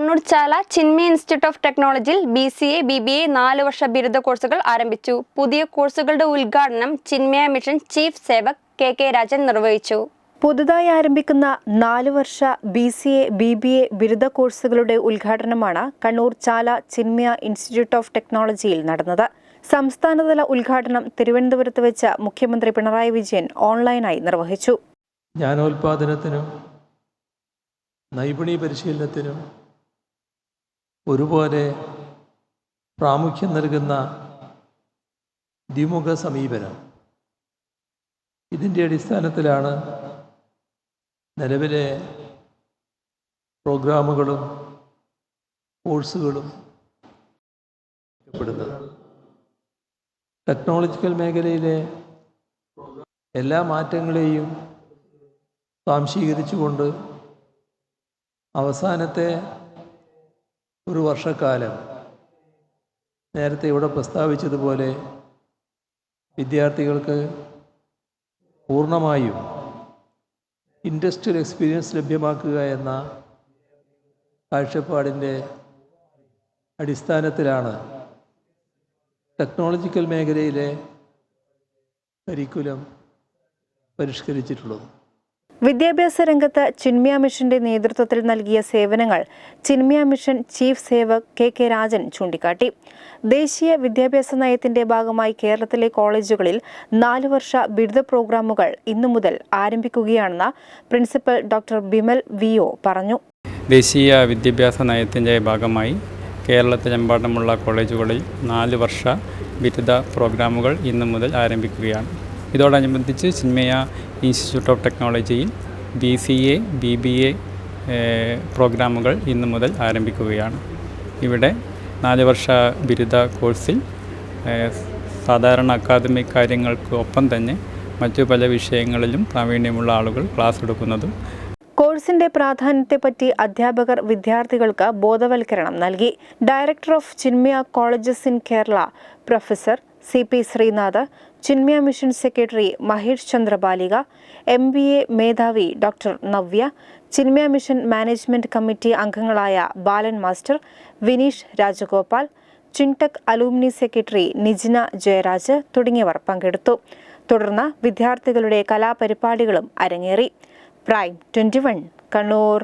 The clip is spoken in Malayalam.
കണ്ണൂർ ചാല ചിന്മയ ഇൻസ്റ്റിറ്റ്യൂട്ട് ഓഫ് ടെക്നോളജിയിൽ B C A B B A നാല് വർഷ ബിരുദ കോഴ്സുകൾ ആരംഭിച്ചു. പുതിയ കോഴ്സുകളുടെ ഉദ്ഘാടനം Chinmaya mission chief Sevak K K Rajan നിർവഹിച്ചു. പുതുതായി ആരംഭിക്കുന്ന നാല് വർഷ B C A B B A ബിരുദ കോഴ്സുകളുടെ ഉദ്ഘാടനമാണ് കണ്ണൂർ ചാല ചിന്മയ ഇൻസ്റ്റിറ്റ്യൂട്ട് ഓഫ് ടെക്നോളജിയിൽ നടന്നത്. സംസ്ഥാനതല ഉദ്ഘാടനം തിരുവനന്തപുരത്ത് വെച്ച് മുഖ്യമന്ത്രി പിണറായി വിജയൻ ഓൺലൈനായി നിർവഹിച്ചു. ജ്ഞാനോൽപാദനത്തിനും നൈപുണി പരിശീലനത്തിനും ഒരുപോലെ പ്രാമുഖ്യം നൽകുന്ന ദ്വിമുഖ സമീപനം. ഇതിന്റെ അടിസ്ഥാനത്തിലാണ് നിലവിലെ പ്രോഗ്രാമുകളും കോഴ്സുകളും പ്പെടുന്നത് ടെക്നോളജിക്കൽ മേഖലയിലെ എല്ലാ മാറ്റങ്ങളെയും സ്വാംശീകരിച്ചുകൊണ്ട് അവസാനത്തെ ഒരു വർഷക്കാലം നേരത്തെ ഇവിടെ പ്രസ്താവിച്ചതുപോലെ വിദ്യാർത്ഥികൾക്ക് പൂർണമായും ഇൻഡസ്ട്രിയൽ എക്സ്പീരിയൻസ് ലഭ്യമാക്കുക എന്ന കാഴ്ചപ്പാടിന്റെ അടിസ്ഥാനത്തിലാണ് ടെക്നോളജിക്കൽ മേഖലയിലെ കരിക്കുലം പരിഷ്കരിച്ചിട്ടുള്ളത്. വിദ്യാഭ്യാസ രംഗത്ത് ചിന്മയ മിഷന്റെ നേതൃത്വത്തിൽ നൽകിയ സേവനങ്ങൾ Chinmaya mission chief Sevak K K Rajan ചൂണ്ടിക്കാട്ടി. ദേശീയ വിദ്യാഭ്യാസ നയത്തിന്റെ ഭാഗമായി കേരളത്തിലെ കോളേജുകളിൽ നാലു വർഷ ബിരുദ പ്രോഗ്രാമുകൾ ഇന്നു മുതൽ ആരംഭിക്കുകയാണെന്ന് പ്രിൻസിപ്പൽ ഡോക്ടർ ബിമൽ വി പറഞ്ഞു. ദേശീയ വിദ്യാഭ്യാസ നയത്തിന്റെ ഭാഗമായി കേരളത്തിലെമ്പാടുമുള്ള കോളേജുകളിൽ നാല് വർഷ ബിരുദ പ്രോഗ്രാമുകൾ ഇന്നു മുതൽ ആരംഭിക്കുകയാണ്. ഇതോടനുബന്ധിച്ച് ചിന്മയ ഇൻസ്റ്റിറ്റ്യൂട്ട് ഓഫ് ടെക്നോളജിയിൽ B C A B B A പ്രോഗ്രാമുകൾ ഇന്നു മുതൽ ആരംഭിക്കുകയാണ്. ഇവിടെ നാല് വർഷ ബിരുദ കോഴ്സിൽ സാധാരണ അക്കാദമിക് കാര്യങ്ങൾക്ക് ഒപ്പം തന്നെ മറ്റു പല വിഷയങ്ങളിലും പ്രാവീണ്യമുള്ള ആളുകൾ ക്ലാസ് എടുക്കുന്നതും കോഴ്സിന്റെ പ്രാധാന്യത്തെപ്പറ്റി അധ്യാപകർ വിദ്യാർത്ഥികൾക്ക് ബോധവൽക്കരണം നൽകി. Director of Chinmaya colleges in Kerala professor C P Srinath Chinmaya mission secretary Mahesh Chandra Balika M B A മേധാവി doctor Navya Chinmaya mission management committee അംഗങ്ങളായ Balan master Vineesh Rajagopal Chintech alumni secretary Nijina Jayaraj തുടങ്ങിയവർ പങ്കെടുത്തു. തുടർന്ന് വിദ്യാർത്ഥികളുടെ കലാപരിപാടികളും അരങ്ങേറി. Prime twenty Kannur.